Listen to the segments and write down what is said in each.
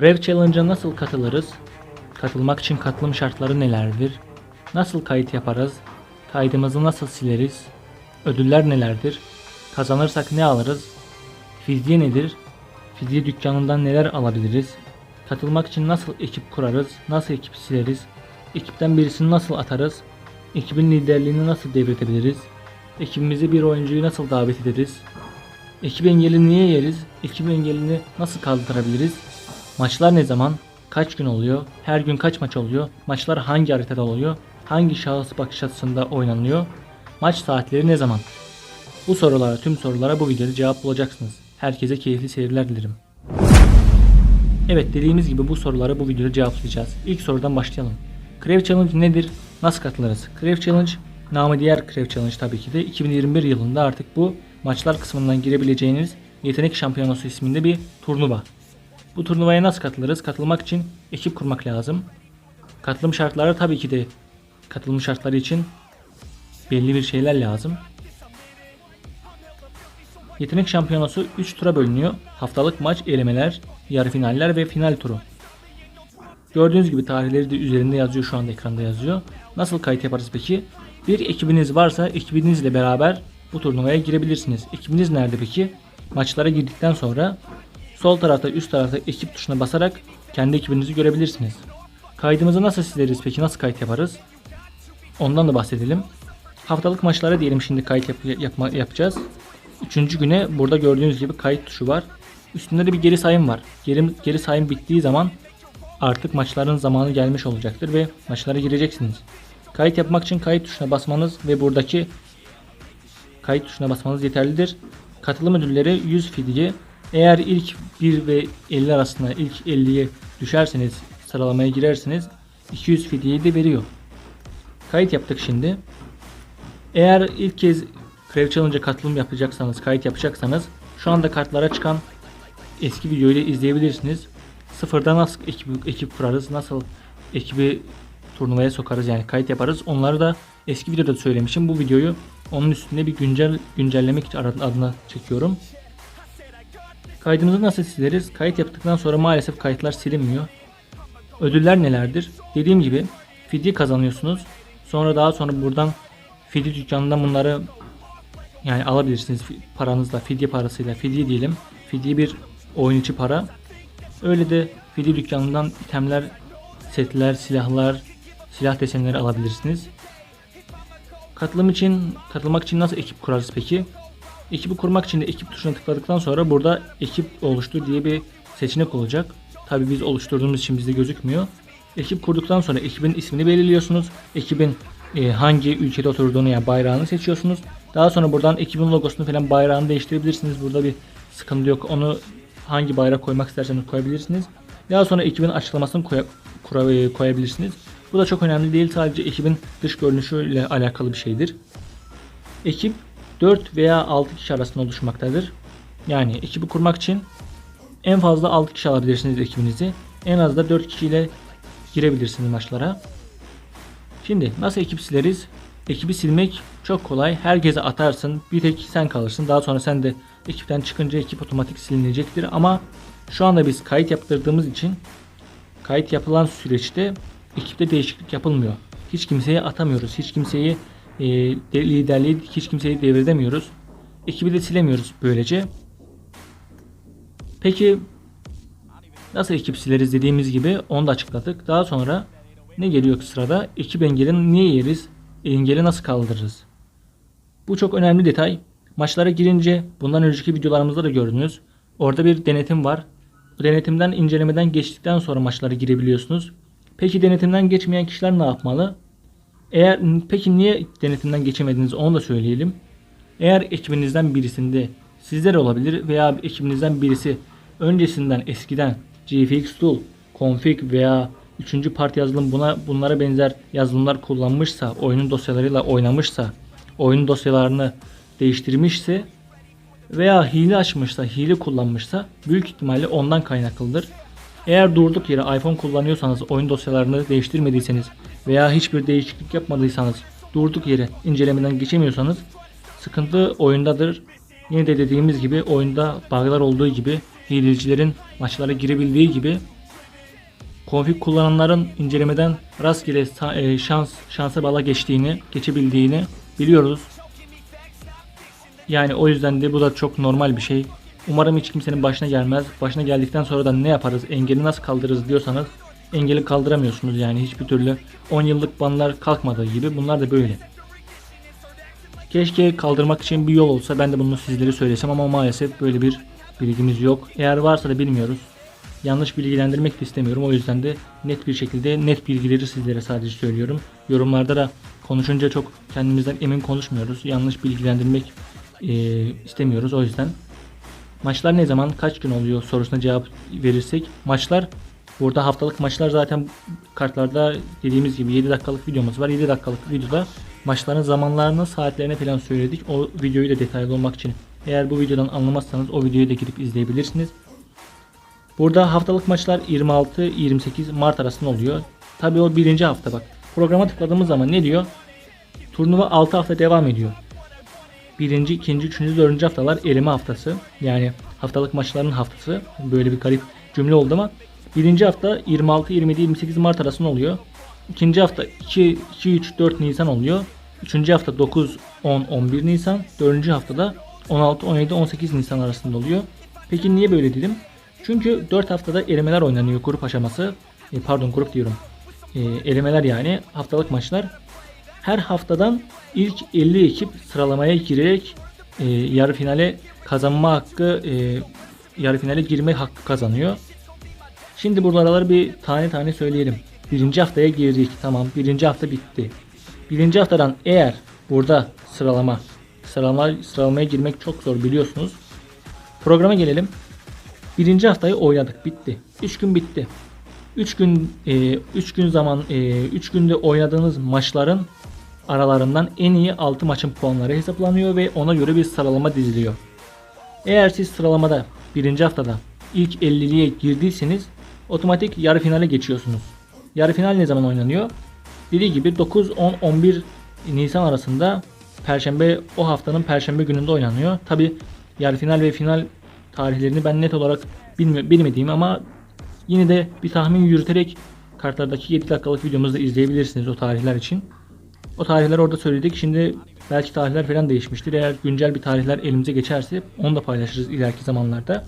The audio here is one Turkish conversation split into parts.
Krev Challenge'a nasıl katılırız? Katılmak için katılım şartları nelerdir? Nasıl kayıt yaparız? Kaydımızı nasıl sileriz? Ödüller nelerdir? Kazanırsak ne alırız? Fidye nedir? Fidye dükkanından neler alabiliriz? Katılmak için nasıl ekip kurarız? Nasıl ekip sileriz? Ekipten birisini nasıl atarız? Ekibin liderliğini nasıl devredebiliriz? Ekibimize bir oyuncuyu nasıl davet ederiz? Ekip engeli niye yeriz? Ekip engelini nasıl kaldırabiliriz? Maçlar ne zaman? Kaç gün oluyor? Her gün kaç maç oluyor? Maçlar hangi haritada oluyor? Hangi şahıs bakış açısında oynanıyor? Maç saatleri ne zaman? Bu sorulara, tüm sorulara bu videoda cevap bulacaksınız. Herkese keyifli seyirler dilerim. Evet dediğimiz gibi bu soruları bu videoda cevaplayacağız. İlk sorudan başlayalım. Crave Challenge nedir? Nasıl katılırız? Crave Challenge namı diğer Crave Challenge tabii ki de 2021 yılında artık bu maçlar kısmından girebileceğiniz yetenek şampiyonası isminde bir turnuva. Bu turnuvaya nasıl katılırız? Katılmak için ekip kurmak lazım. Katılım şartları tabii ki de katılım şartları için belli bir şeyler lazım. Yetenek şampiyonası 3 tura bölünüyor. Haftalık maç, elemeler, yarı finaller ve final turu. Gördüğünüz gibi tarihleri de üzerinde yazıyor şu anda ekranda yazıyor. Nasıl kayıt yaparız peki? Bir ekibiniz varsa ekibinizle beraber bu turnuvaya girebilirsiniz. Ekibiniz nerede peki? Maçlara girdikten sonra sol tarafta üst tarafta ekip tuşuna basarak kendi ekibinizi görebilirsiniz. Kaydımızı nasıl sileriz peki? Nasıl kayıt yaparız? Ondan da bahsedelim. Haftalık maçlara diyelim şimdi kayıt yap- yapma, yapacağız. Üçüncü güne burada gördüğünüz gibi kayıt tuşu var. Üstünde de bir geri sayım var. Geri, geri sayım bittiği zaman artık maçların zamanı gelmiş olacaktır ve maçlara gireceksiniz. Kayıt yapmak için kayıt tuşuna basmanız ve buradaki kayıt tuşuna basmanız yeterlidir. Katılım ödülleri 100 fidye. Eğer ilk 1 ve 50 arasında ilk 50'ye düşerseniz sıralamaya girerseniz 200 fidyeyi de veriyor. Kayıt yaptık şimdi. Eğer ilk kez Crave Challenge'a katılım yapacaksanız, kayıt yapacaksanız şu anda kartlara çıkan eski videoyu da izleyebilirsiniz. Sıfırdan nasıl ekip, ekip kurarız, nasıl ekibi turnuvaya sokarız yani kayıt yaparız. Onları da eski videoda söylemişim. Bu videoyu onun üstünde bir güncel güncellemek adına çekiyorum. Kaydımızı nasıl sileriz? Kayıt yaptıktan sonra maalesef kayıtlar silinmiyor. Ödüller nelerdir? Dediğim gibi fidye kazanıyorsunuz. Sonra daha sonra buradan fidye dükkanından bunları yani alabilirsiniz paranızla fidye parasıyla fidye diyelim. Fidye bir oyun içi para. Öyle de fidye dükkanından itemler, setler, silahlar, silah desenleri alabilirsiniz. Katılım için katılmak için nasıl ekip kurarız peki? Ekibi kurmak için de ekip tuşuna tıkladıktan sonra burada ekip oluştur diye bir seçenek olacak. Tabi biz oluşturduğumuz için bizde gözükmüyor. Ekip kurduktan sonra ekibin ismini belirliyorsunuz. Ekibin e, hangi ülkede oturduğunu yani bayrağını seçiyorsunuz. Daha sonra buradan ekibin logosunu falan bayrağını değiştirebilirsiniz. Burada bir sıkıntı yok. Onu hangi bayrak koymak isterseniz koyabilirsiniz. Daha sonra ekibin açıklamasını koya- kura- e, koyabilirsiniz. Bu da çok önemli değil. Sadece ekibin dış görünüşüyle alakalı bir şeydir. Ekip 4 veya 6 kişi arasında oluşmaktadır. Yani ekibi kurmak için en fazla 6 kişi alabilirsiniz ekibinizi. En az da 4 kişiyle girebilirsiniz maçlara. Şimdi nasıl ekip sileriz? Ekibi silmek çok kolay. Herkese atarsın. Bir tek sen kalırsın. Daha sonra sen de ekipten çıkınca ekip otomatik silinecektir. Ama şu anda biz kayıt yaptırdığımız için kayıt yapılan süreçte ekipte değişiklik yapılmıyor. Hiç kimseye atamıyoruz. Hiç kimseyi e, de- liderliği hiç kimseyi devredemiyoruz. Ekibi de silemiyoruz böylece. Peki nasıl ekip sileriz dediğimiz gibi onu da açıkladık. Daha sonra ne geliyor sırada? Ekip engelini niye yeriz? Engeli nasıl kaldırırız? Bu çok önemli detay. Maçlara girince bundan önceki videolarımızda da gördünüz. Orada bir denetim var. Bu denetimden incelemeden geçtikten sonra maçlara girebiliyorsunuz. Peki denetimden geçmeyen kişiler ne yapmalı? Eğer peki niye denetimden geçemediniz onu da söyleyelim. Eğer ekibinizden birisinde sizler olabilir veya ekibinizden birisi öncesinden eskiden GFX Tool, config veya 3. part yazılım buna bunlara benzer yazılımlar kullanmışsa, oyunun dosyalarıyla oynamışsa, oyun dosyalarını değiştirmişse veya hile açmışsa, hile kullanmışsa büyük ihtimalle ondan kaynaklıdır. Eğer durduk yere iPhone kullanıyorsanız, oyun dosyalarını değiştirmediyseniz veya hiçbir değişiklik yapmadıysanız, durduk yere incelemeden geçemiyorsanız sıkıntı oyundadır. Yine de dediğimiz gibi oyunda bug'lar olduğu gibi hilecilerin maçlara girebildiği gibi Config kullananların incelemeden rastgele e, şans şansa bala geçtiğini, geçebildiğini biliyoruz. Yani o yüzden de bu da çok normal bir şey. Umarım hiç kimsenin başına gelmez. Başına geldikten sonra da ne yaparız, engeli nasıl kaldırırız diyorsanız engeli kaldıramıyorsunuz yani hiçbir türlü 10 yıllık banlar kalkmadığı gibi bunlar da böyle. Keşke kaldırmak için bir yol olsa ben de bunu sizlere söylesem ama maalesef böyle bir bilgimiz yok. Eğer varsa da bilmiyoruz. Yanlış bilgilendirmek de istemiyorum. O yüzden de net bir şekilde net bilgileri sizlere sadece söylüyorum. Yorumlarda da konuşunca çok kendimizden emin konuşmuyoruz. Yanlış bilgilendirmek eee, istemiyoruz o yüzden. Maçlar ne zaman kaç gün oluyor sorusuna cevap verirsek maçlar burada haftalık maçlar zaten kartlarda dediğimiz gibi 7 dakikalık videomuz var. 7 dakikalık videoda maçların zamanlarını saatlerine falan söyledik. O videoyu da detaylı olmak için eğer bu videodan anlamazsanız o videoyu da gidip izleyebilirsiniz. Burada haftalık maçlar 26-28 Mart arasında oluyor. Tabi o birinci hafta bak. Programa tıkladığımız zaman ne diyor? Turnuva 6 hafta devam ediyor. Birinci, ikinci, üçüncü, dördüncü haftalar eleme haftası. Yani haftalık maçların haftası. Böyle bir garip cümle oldu ama. Birinci hafta 26, 27, 28 Mart arasında oluyor. İkinci hafta 2, 2 3, 4 Nisan oluyor. Üçüncü hafta 9, 10, 11 Nisan. Dördüncü haftada 16, 17, 18 Nisan arasında oluyor. Peki niye böyle dedim? Çünkü 4 haftada elemeler oynanıyor grup aşaması. E, pardon grup diyorum. E, elemeler yani haftalık maçlar. Her haftadan ilk 50 ekip sıralamaya girerek e, yarı finale kazanma hakkı e, yarı finale girme hakkı kazanıyor. Şimdi buraları bir tane tane söyleyelim. Birinci haftaya girdik. Tamam birinci hafta bitti. Birinci haftadan eğer burada sıralama sıralama sıralamaya girmek çok zor biliyorsunuz. Programa gelelim. Birinci haftayı oynadık. Bitti. 3 gün bitti. 3 gün 3 gün zaman 3 günde oynadığınız maçların aralarından en iyi 6 maçın puanları hesaplanıyor ve ona göre bir sıralama diziliyor. Eğer siz sıralamada birinci haftada ilk 50'liye girdiyseniz otomatik yarı finale geçiyorsunuz. Yarı final ne zaman oynanıyor? Dediği gibi 9, 10, 11 Nisan arasında Perşembe o haftanın Perşembe gününde oynanıyor. Tabi yarı final ve final tarihlerini ben net olarak bilmediğim ama yine de bir tahmin yürüterek kartlardaki 7 dakikalık videomuzda izleyebilirsiniz o tarihler için. O tarihler orada söyledik. Şimdi belki tarihler falan değişmiştir. Eğer güncel bir tarihler elimize geçerse onu da paylaşırız ileriki zamanlarda.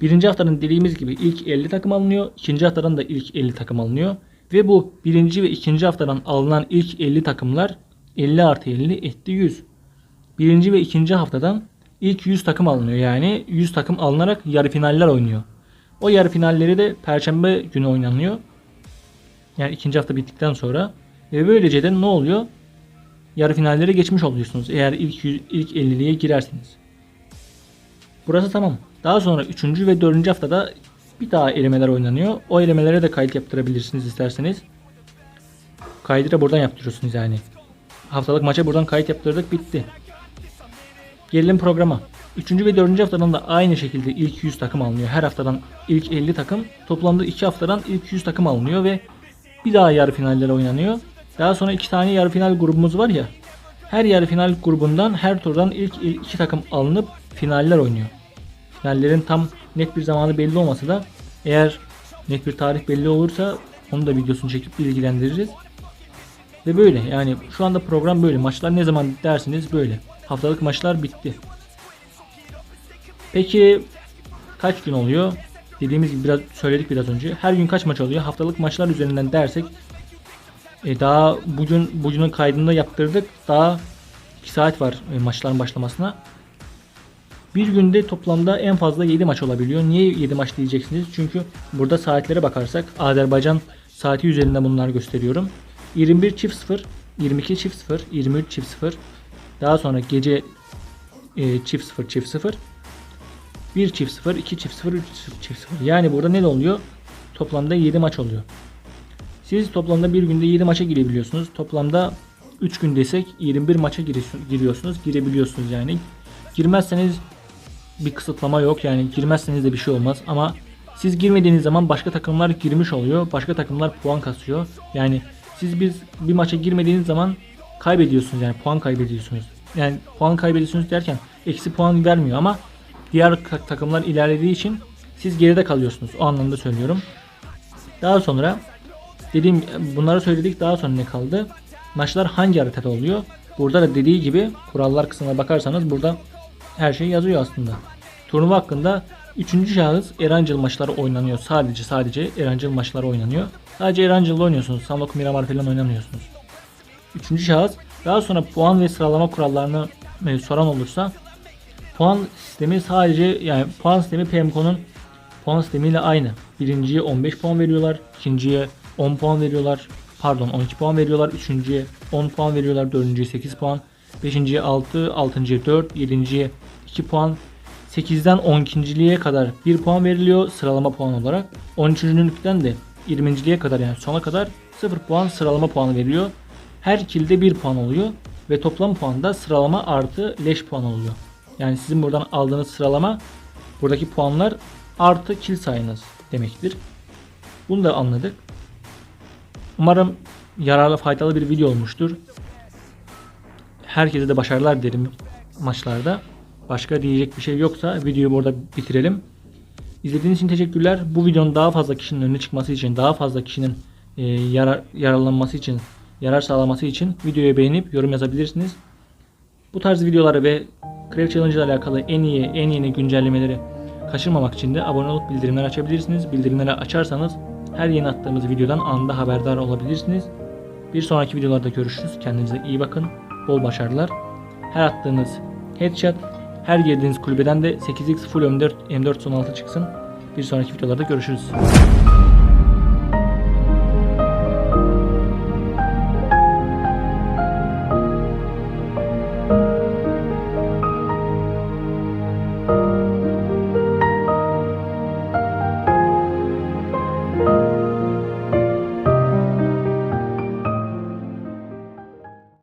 Birinci haftanın dediğimiz gibi ilk 50 takım alınıyor. ikinci haftadan da ilk 50 takım alınıyor. Ve bu birinci ve ikinci haftadan alınan ilk 50 takımlar 50 artı 50 etti 100. Birinci ve ikinci haftadan ilk 100 takım alınıyor. Yani 100 takım alınarak yarı finaller oynuyor. O yarı finalleri de perşembe günü oynanıyor. Yani ikinci hafta bittikten sonra. Ve böylece de ne oluyor? Yarı finallere geçmiş oluyorsunuz. Eğer ilk 100, ilk 50'liye girerseniz. Burası tamam. Daha sonra 3. ve 4. haftada bir daha elemeler oynanıyor. O elemelere de kayıt yaptırabilirsiniz isterseniz. Kaydı da buradan yaptırıyorsunuz yani. Haftalık maça buradan kayıt yaptırdık bitti. Gelelim programa. 3. ve 4. haftadan da aynı şekilde ilk 100 takım alınıyor. Her haftadan ilk 50 takım. Toplamda 2 haftadan ilk 100 takım alınıyor ve bir daha yarı finaller oynanıyor. Daha sonra iki tane yarı final grubumuz var ya. Her yarı final grubundan her turdan ilk iki takım alınıp finaller oynuyor. Finallerin tam net bir zamanı belli olmasa da eğer net bir tarih belli olursa onu da videosunu çekip bilgilendiririz. Ve böyle yani şu anda program böyle. Maçlar ne zaman dersiniz böyle. Haftalık maçlar bitti. Peki kaç gün oluyor? Dediğimiz gibi biraz söyledik biraz önce. Her gün kaç maç oluyor? Haftalık maçlar üzerinden dersek e, daha bugün bugünün kaydını yaptırdık. Daha 2 saat var e, maçların başlamasına. Bir günde toplamda en fazla 7 maç olabiliyor. Niye 7 maç diyeceksiniz? Çünkü burada saatlere bakarsak Azerbaycan saati üzerinde bunları gösteriyorum. 21 çift 0, 22 çift 0, 23 çift 0. Daha sonra gece e, çift 0 çift 0. 1 çift 0, 2 çift 0, 3 çift 0. Yani burada ne oluyor? Toplamda 7 maç oluyor. Siz toplamda bir günde 7 maça girebiliyorsunuz. Toplamda 3 gün desek 21 maça giriyorsunuz. Girebiliyorsunuz yani. Girmezseniz bir kısıtlama yok. Yani girmezseniz de bir şey olmaz. Ama siz girmediğiniz zaman başka takımlar girmiş oluyor. Başka takımlar puan kasıyor. Yani siz biz bir maça girmediğiniz zaman kaybediyorsunuz yani puan kaybediyorsunuz. Yani puan kaybediyorsunuz derken eksi puan vermiyor ama diğer takımlar ilerlediği için siz geride kalıyorsunuz. O anlamda söylüyorum. Daha sonra dediğim bunları söyledik daha sonra ne kaldı? Maçlar hangi haritada oluyor? Burada da dediği gibi kurallar kısmına bakarsanız burada her şey yazıyor aslında. Turnuva hakkında 3. şahıs Erancıl maçları oynanıyor. Sadece sadece Erancıl maçları oynanıyor. Sadece Erancıl'da oynuyorsunuz. Sanlok Miramar falan oynamıyorsunuz. 3. şahıs daha sonra puan ve sıralama kurallarını e, soran olursa puan sistemi sadece yani puan sistemi PMCO'nun puan sistemiyle aynı. Birinciye 15 puan veriyorlar. ikinciye 10 puan veriyorlar. Pardon 12 puan veriyorlar. Üçüncüye 10 puan veriyorlar. Dördüncüye 8 puan. Beşinciye 6, altıncıya 4, yedinciye 2 puan. 8'den 12.liğe kadar 1 puan veriliyor sıralama puan olarak. 13.lükten de 20.liğe kadar yani sona kadar 0 puan sıralama puanı veriliyor. Her kilde 1 puan oluyor ve toplam puan da sıralama artı leş puan oluyor. Yani sizin buradan aldığınız sıralama buradaki puanlar artı kill sayınız demektir. Bunu da anladık. Umarım yararlı faydalı bir video olmuştur. Herkese de başarılar derim maçlarda. Başka diyecek bir şey yoksa videoyu burada bitirelim. İzlediğiniz için teşekkürler. Bu videonun daha fazla kişinin önüne çıkması için, daha fazla kişinin e, yarar, yararlanması için, yarar sağlaması için videoyu beğenip yorum yazabilirsiniz. Bu tarz videoları ve Crave Challenge ile alakalı en iyi, en yeni güncellemeleri kaçırmamak için de abone olup bildirimleri açabilirsiniz. Bildirimleri açarsanız her yeni attığımız videodan anında haberdar olabilirsiniz. Bir sonraki videolarda görüşürüz. Kendinize iyi bakın. Bol başarılar. Her attığınız headshot, her girdiğiniz kulübeden de 8x full M4, M4 son 6 çıksın. Bir sonraki videolarda görüşürüz.